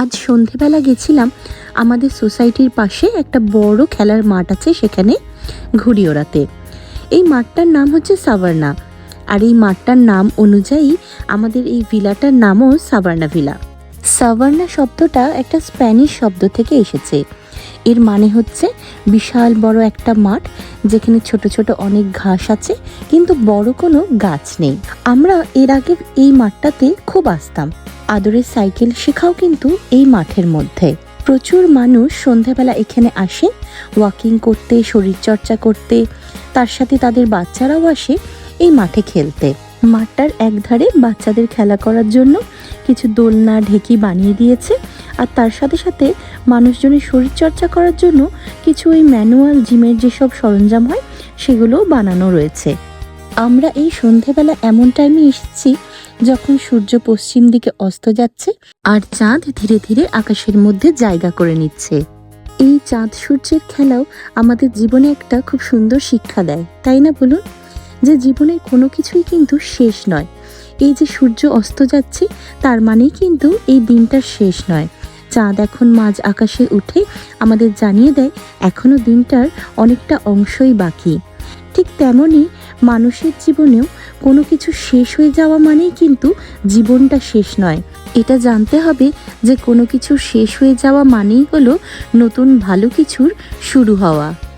আজ সন্ধেবেলা গেছিলাম, আমাদের সোসাইটির পাশে একটা বড় খেলার মাঠ আছে সেখানে ঘুড়ি ওড়াতে। এই মাঠটার নাম হচ্ছে সাভারনা। আর এই মাঠটার নাম অনুযায়ী আমাদের এই ভিলাটার নামও সাভারনা ভিলা। সাভারনা শব্দটা একটা স্প্যানিশ শব্দ থেকে এসেছে। এর মানে হচ্ছে বিশাল বড় একটা মাঠ, যেখানে ছোট ছোট অনেক ঘাস আছে, কিন্তু বড় কোনো গাছ নেই। আমরা এর আগে এই মাঠটাতে খুব আসতাম। আদরের সাইকেল শেখাও কিন্তু এই মাঠের মধ্যে। প্রচুর মানুষ সন্ধ্যাবেলা এখানে আসে ওয়াকিং করতে, শরীরচর্চা করতে, তার সাথে তাদের বাচ্চারাও আসে এই মাঠে খেলতে। মাঠটার একধারে বাচ্চাদের খেলা করার জন্য কিছু দোলনা, ঢেকি বানিয়ে দিয়েছে আর তার সাথে সাথে মানুষজনের শরীরচর্চা করার জন্য কিছু ওই ম্যানুয়াল জিমের যেসব সরঞ্জাম হয়, সেগুলোও বানানো রয়েছে। আমরা এই সন্ধেবেলা এমন টাইমে এসেছি যখন সূর্য পশ্চিম দিকে অস্ত যাচ্ছে আর চাঁদ ধীরে ধীরে আকাশের মধ্যে জায়গা করে নিচ্ছে। এই চাঁদ সূর্যের খেলাও আমাদের জীবনে একটা খুব সুন্দর শিক্ষা দেয়, তাই না বলুন? যে জীবনের কোনো কিছুই কিন্তু শেষ নয়। এই যে সূর্য অস্ত যাচ্ছে, তার মানেই কিন্তু এই দিনটার শেষ নয়। চাঁদ এখন মাঝ আকাশে উঠে আমাদের জানিয়ে দেয় এখনও দিনটার অনেকটা অংশই বাকি। ঠিক তেমনই মানুষের জীবনেও কোনো কিছু শেষ হয়ে যাওয়া মানেই কিন্তু জীবনটা শেষ নয়। এটা জানতে হবে যে কোনো কিছু শেষ হয়ে যাওয়া মানেই হলো নতুন ভালো কিছুর শুরু হওয়া।